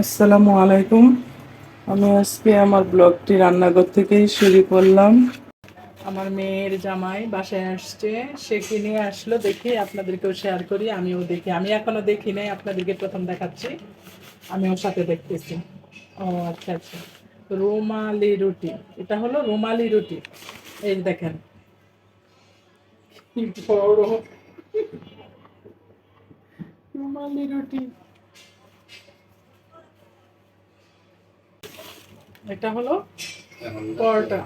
আসসালামু আলাইকুম। আমি আজকে আমার ব্লগটি রান্নাঘর থেকেই শুরু করলাম। আমার মেয়ের জামাই বাসায় আসছে। সে কিনে আসলো দেখে আপনাদেরকেও শেয়ার করি, আমিও দেখি। আমি এখনও দেখি নাই, আপনাদেরকে প্রথম দেখাচ্ছি। আমি ওর সাথে দেখতেছি। ও আচ্ছা আচ্ছা। রুমালি রুটি। এটা হলো রুমালি রুটি। এই দেখেন। রুমালি রুটি। এটা হলো পরোটা।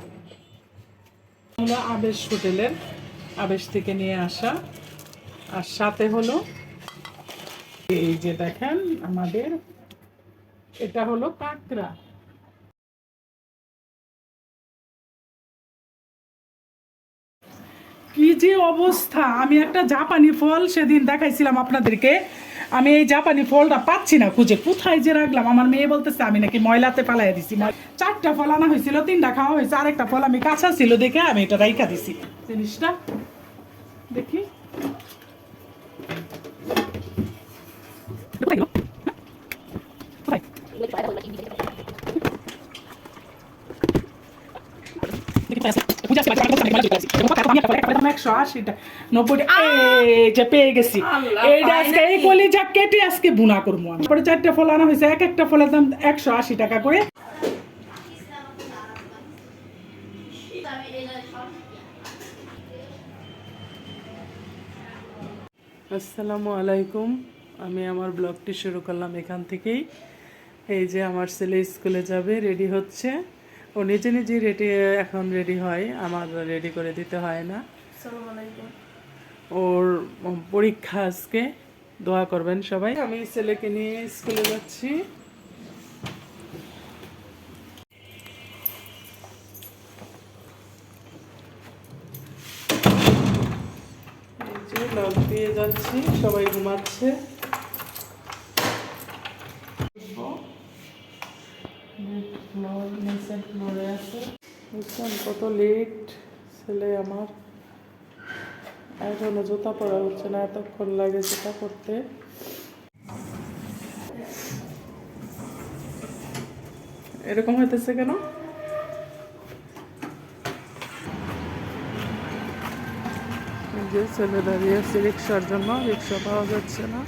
হলো আবেশ হোটেলের আবেশ থেকে নিয়ে আসা। আর সাথে হলো এই যে দেখেন আমাদের, এটা হলো কাঁকড়া। কি যে অবস্থা! আমি একটা জাপানি ফল সেদিন দেখাইছিলাম আপনাদেরকে। আমি এই জাপানি ফলটা পাচ্ছি না খুঁজে। কোথায় যে রাখলাম? আমার মেয়ে বলতেছে, আমি নাকি ময়লাতে পালাই দিছি। চারটা ফল আনা হয়েছিল, তিনটা খাওয়া হয়েছে। আরেকটা ফল আমি কাঁচা ছিল দেখে আমি এটা রাইখা দিছি। জিনিসটা দেখি কোথায় গেলো? হ্যাঁ? কোথায়? একশো আশিটা নব্বইটা যে পেয়ে গেছি। এইটা আজকে এই কলিজা কেটে আজকে বুনা করব আমি। তারপরে চারটে ফল আনা হয়েছে। এক একটা ফলের দাম একশো আশি টাকা করে। আসসালামু আলাইকুম। আমি আমার ব্লগটি শুরু করলাম এখান থেকেই। এই যে আমার ছেলে স্কুলে যাবে রেডি হচ্ছে। ও নিজে নিজে রেডি এখন রেডি হয়। আমার রেডি করে দিতে হয় না। ওর পরীক্ষা আজকে। দোয়া করবেন সবাই। আমি ছেলেকে নিয়ে স্কুলে যাচ্ছি। লক দিয়ে যাচ্ছি। সবাই ঘুমাচ্ছে। নিচের ফ্লোরে আছে। বুঝছেন? কত লেট ছেলে আমার। এখনও জুতা পরা হচ্ছে না, এতক্ষণ লাগে জুতা পরতে। এরকম হইতেছে কেন? যে ছেলে দাঁড়িয়ে আছে রিক্সার জন্য, রিক্সা পাওয়া যাচ্ছে না।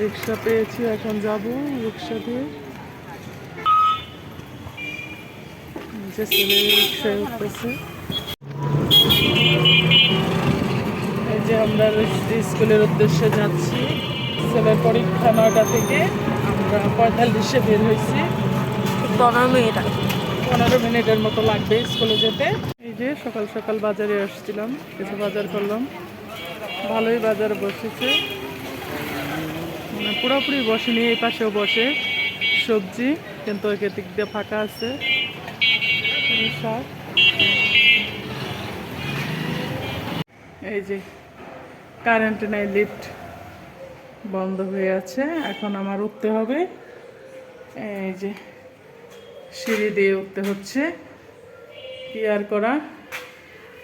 রিক্সা পেয়েছি, এখন যাব রিক্সা দিয়ে। যে ছেলে রিক্সায় উঠতেছে এই যে আমরা স্কুলের উদ্দেশ্যে যাচ্ছি ছেলের পরীক্ষা নয়টা থেকে আমরা পঁয়তাল্লিশে বের হয়েছি। পনেরো মিনিট। পনেরো মিনিটের মতো লাগবে স্কুলে যেতে। এই যে সকাল সকাল বাজারে আসছিলাম কিছু বাজার করলাম। ভালোই বাজার বসেছে। মানে পুরোপুরি বসেনি এই পাশেও বসে। সবজি কিন্তু ওই দিক দিয়ে ফাঁকা আছে। এই যে কারেন্ট নেই লিফট বন্ধ হয়ে আছে। এখন আমার উঠতে হবে। এই যে, সিঁড়ি দিয়ে উঠতে হচ্ছে। কি করা।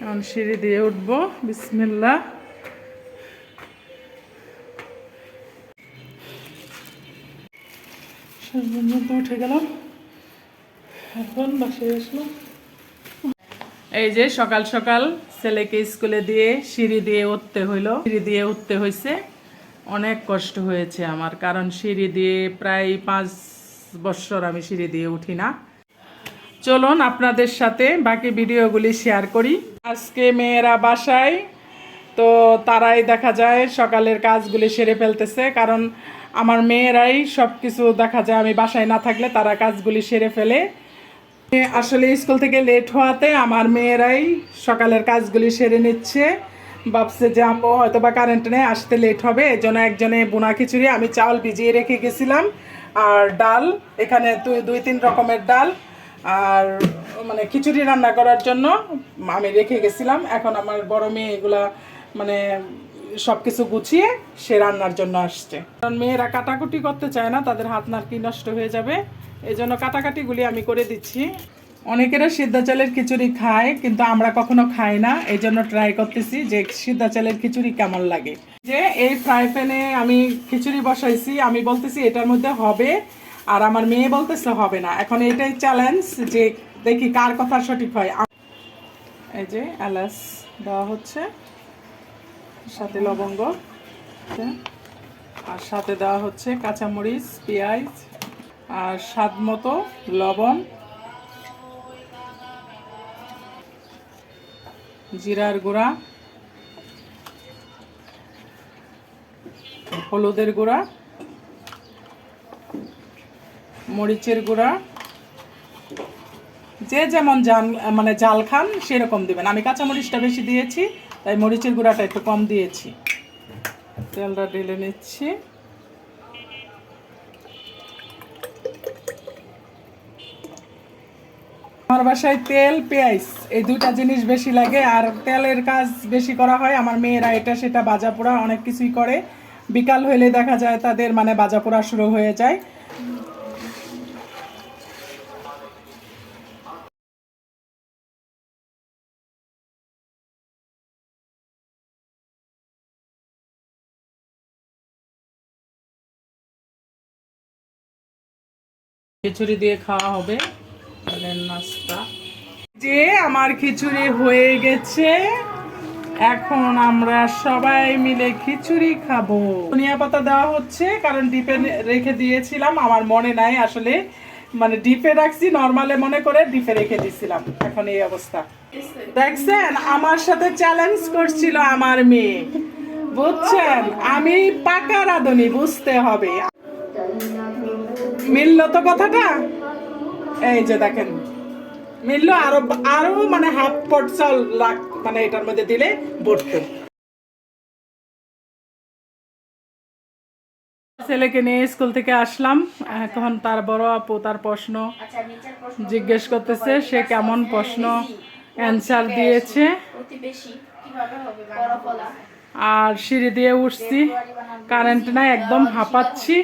এখন সিঁড়ি দিয়ে উঠবো। বিসমিল্লা সর্বনিম্ন উঠে গেলাম। এখন বাসায় আসলাম। এই যে সকাল সকাল ছেলেকে স্কুলে দিয়ে সিঁড়ি দিয়ে উঠতে হইল। সিঁড়ি দিয়ে উঠতে হয়েছে অনেক কষ্ট হয়েছে আমার, কারণ সিঁড়ি দিয়ে প্রায় পাঁচ বছর আমি সিঁড়ি দিয়ে উঠি না। চলুন আপনাদের সাথে বাকি ভিডিওগুলি শেয়ার করি। আজকে মেয়েরা বাসায়, তো তারাই দেখা যায় সকালের কাজগুলি সেরে ফেলতেছে, কারণ আমার মেয়েরাই সব কিছু দেখা যায়। আমি বাসায় না থাকলে তারা কাজগুলি সেরে ফেলে। আসলে স্কুল থেকে লেট হওয়াতে আমার মেয়েরাই সকালের কাজগুলি সেরে নিচ্ছে। ভাবছে যে আম্মু হয়তো বা কারেন্ট নেই, আসতে লেট হবে এই জন্য একজনে বোনা খিচুড়ি, আমি চাউল ভিজিয়ে রেখে গেছিলাম। আর ডাল, এখানে দুই তিন রকমের ডাল। আর মানে খিচুড়ি রান্না করার জন্য আমি রেখে গেছিলাম। এখন আমার বড় মেয়ে এগুলা মানে সব কিছু গুছিয়ে সে রান্নার জন্য আসছে। কারণ মেয়েরা কাটাকুটি করতে চায় না, তাদের হাত নারকি নষ্ট হয়ে যাবে। এই জন্য কাটাকাটিগুলি আমি করে দিচ্ছি। অনেকেরা সিদ্ধা চালের খিচুড়ি খায়, কিন্তু আমরা কখনো খাই না এই জন্য ট্রাই করতেছি যে সিদ্ধা চালের খিচুড়ি কেমন লাগে। যে এই ফ্রাই প্যানে আমি খিচুড়ি বসাইছি, আমি বলতেছি এটার মধ্যে হবে, আর আমার মেয়ে বলতেছে হবে না। এখন এটাই চ্যালেঞ্জ যে দেখি কার কথা সঠিক হয়। এই যে এলাচ দেওয়া হচ্ছে, সাথে লবঙ্গ হচ্ছে। আর সাথে দেওয়া হচ্ছে কাঁচামরিচ, পেঁয়াজ। আর স্বাদ মতো লবণ, জিরার গুঁড়া, হলুদের গুঁড়া, মরিচের গুঁড়া। যে যেমন জান মানে জাল খান, সেরকম দেবেন। আমি কাঁচামরিচটা বেশি দিয়েছি, তাই মরিচের গুঁড়াটা একটু কম দিয়েছি। তেলটা ঢেলে নিচ্ছি। আমার বাসায় তেল, পেঁয়াজ, এই দুইটা জিনিস বেশি লাগে। আর তেলের কাজ বেশি করা হয়। আমার মেয়েরা এটা, সেটা বাজা পোড়া অনেক কিছুই করে। বিকাল হইলে দেখা যায় তাদের মানে বাজা পোড়া শুরু হয়ে যায়। খিচুড়ি দিয়ে খাওয়া হবে। যে আমার খিচুড়ি হয়ে গেছে, এখন আমরা সবাই মিলে খিচুড়ি খাব। ধনিয়া পাতা দেওয়া হচ্ছে, কারণ ডিপে রেখে দিয়েছিলাম, আমার মনে নাই আসলে। মানে ডিপে রাখছি, নর্মালে মনে করে ডিপে রেখে দিয়েছিলাম এখন এই অবস্থা। দেখছেন, আমার সাথে চ্যালেঞ্জ করছিল আমার মেয়ে। বুঝছেন, আমি পাকা রাঁধুনি, বুঝতে হবে। মিললো তো কথাটা? এই যে দেখেন। মিললো আরও আরও মানে হাফ পট চাল লাগ মানে এটার মধ্যে দিলে বটতো ছেলেকে নিয়ে স্কুল থেকে আসলাম। এখন তার বড় আপু, তার প্রশ্ন জিজ্ঞেস করতেছে, সে কেমন প্রশ্ন অ্যান্সার দিয়েছে। আর সিঁড়ি দিয়ে উঠছি। কারেন্ট নাই, একদম হাঁপাচ্ছি।